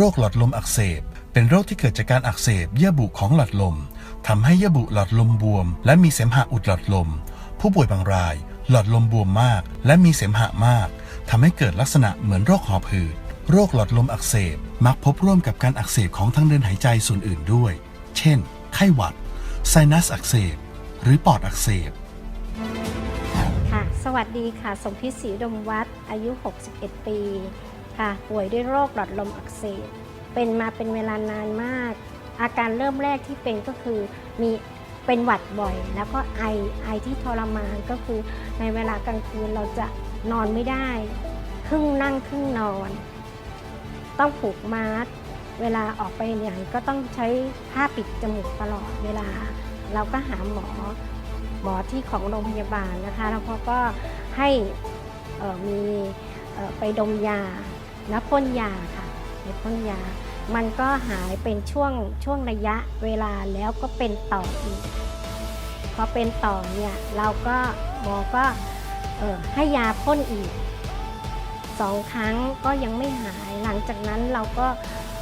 โรคหลอดลมอักเสบ เป็นโรคที่เกิดจากการอักเสบเยื่อบุของหลอดลมทำให้เยื่อบุหลอดลมบวม และมีเสมหะอุดหลอดลม ผู้ป่วยบางราย หลอดลมบวมมาก และมีเสมหะมากทำให้เกิดลักษณะเหมือนโรคหอบหืด โรคหลอดลมอักเสบ มักพบร่วมกับการอักเสบของทางเดินหายใจส่วนอื่นด้วย เช่น ไข้หวัด ไซนัสอักเสบ หรือปอดอักเสบค่ะ สวัสดีค่ะ สมพิศรีดมวัด อายุ 61 ปี ค่ะป่วยด้วยโรคหลอดลมอักเสบเป็นมาเป็นเวลานานมาก อาการเริ่มแรกที่เป็นก็คือมีเป็นหวัดบ่อย แล้วก็ไอไอที่ทรมานก็คือในเวลากลางคืนเราจะนอนไม่ได้ ครึ่งนั่งครึ่งนอน ต้องผูกมาสก์เวลาออกไปไหนก็ต้องใช้ผ้าปิดจมูกตลอดเวลา เราก็หาหมอหมอที่ของโรงพยาบาลนะคะ แล้วเขาก็ให้มีไปดมยา แล้วพ่นยาค่ะไปพ่นยา มันก็หายเป็นช่วงช่วงระยะเวลาแล้วก็เป็นต่ออีกพอเป็นต่อเนี่ยเราก็หมอก็เออให้ยาพ่นอีกสองครั้งก็ยังไม่หายหลังจากนั้นเราก็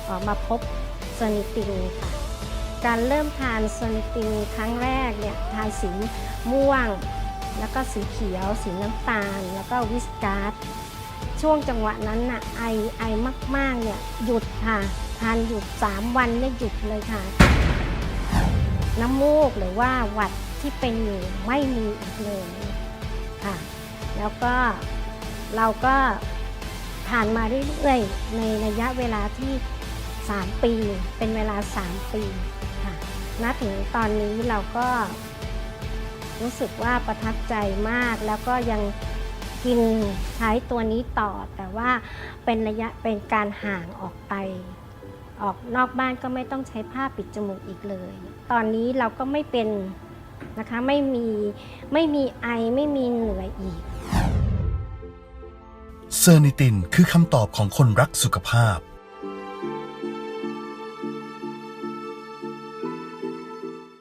เออมาพบเซนิตินค่ะ การเริ่มทานโซนิตินครั้งแรกเนี่ยทานสีม่วง แล้วก็สีเขียว สีน้ำตาล แล้วก็วิสการ์ด ช่วงจังหวะนั้นน่ะไอไอมาก ๆ เนี่ยหยุดค่ะ ทานหยุด 3 วันเนี่ยหยุดเลยค่ะ น้ำมูกหรือว่าหวัดที่เป็นอยู่ไม่มีอีกเลยค่ะ แล้วก็เราก็ทานมาเรื่อยๆในระยะเวลาที่ 3 ปี เป็นเวลา 3 ปีค่ะณถึงตอนนี้เราก็รู้สึกว่าประทับใจมากแล้วก็ยัง กินใช้ตัวนี้ต่อ แต่ว่าเป็นระยะเป็นการห่างออกไป ออกนอกบ้านก็ไม่ต้องใช้ผ้าปิดจมูกอีกเลย ตอนนี้เราก็ไม่เป็นนะคะไม่มีไม่มีไอไม่มีเหนื่อยอีก เซอร์นิตินคือคำตอบของคนรักสุขภาพ